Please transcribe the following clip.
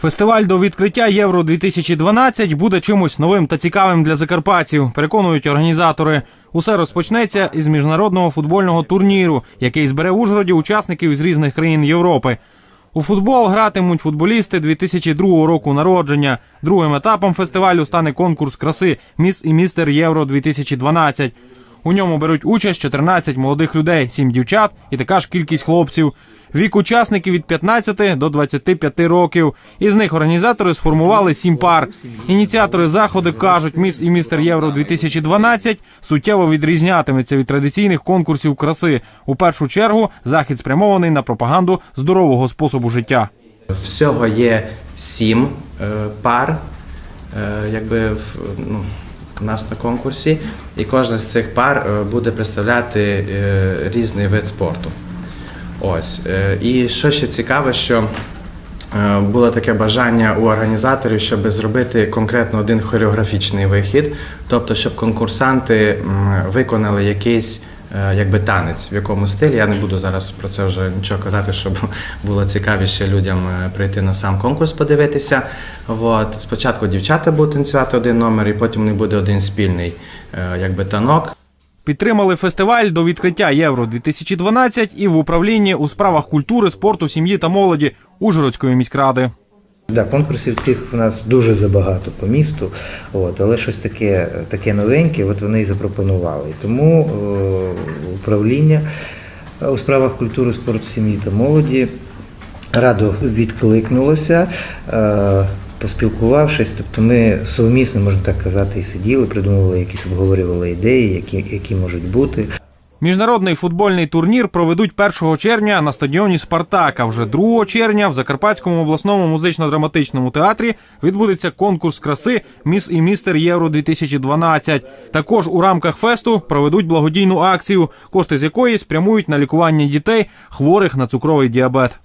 Фестиваль до відкриття Євро 2012 буде чимось новим та цікавим для закарпатців, переконують організатори. Усе розпочнеться із міжнародного футбольного турніру, який збере в Ужгороді учасників із різних країн Європи. У футбол гратимуть футболісти 2002 року народження. Другим етапом фестивалю стане конкурс краси Міс і містер Євро 2012. У ньому беруть участь 14 молодих людей, 7 дівчат і така ж кількість хлопців. Вік учасників від 15 до 25 років. Із них організатори сформували 7 пар. Ініціатори заходу кажуть, міс і містер Євро 2012 суттєво відрізнятиметься від традиційних конкурсів краси. У першу чергу захід спрямований на пропаганду здорового способу життя. Всього є сім е, пар, е, якби ну, у нас на конкурсі, і кожна з цих пар е, буде представляти е, різний вид спорту. Ось. Е, і що ще цікаве, що було таке бажання у організаторів, щоб зробити конкретно один хореографічний вихід, тобто, щоб конкурсанти виконали якийсь якби танець, в якому стилі. Я не буду зараз про це вже нічого казати, щоб було цікавіше людям е, прийти на сам конкурс, подивитися. От. Спочатку дівчата будуть танцювати один номер, і потім не буде один спільний е, якби танок. Підтримали фестиваль до відкриття Євро 2012 і в управлінні у справах культури, спорту, сім'ї та молоді Ужгородської міськради. Да, конкурсів цих в нас дуже забагато по місту, от, але щось таке, таке новеньке, от вони і запропонували. Тому е, управління у справах культури, спорту, сім'ї та молоді радо відкликнулося. Е, Поспілкувавшись, тобто ми совмісно, можна так казати, і сиділи, придумували якісь обговорювали ідеї, які, які можуть бути. Міжнародний футбольний турнір проведуть 1 червня на стадіоні Спартака. Вже 2 червня в Закарпатському обласному музично-драматичному театрі відбудеться конкурс краси Міс і містер Євро 2012. Також у рамках фесту проведуть благодійну акцію, кошти з якої спрямують на лікування дітей, хворих на цукровий діабет.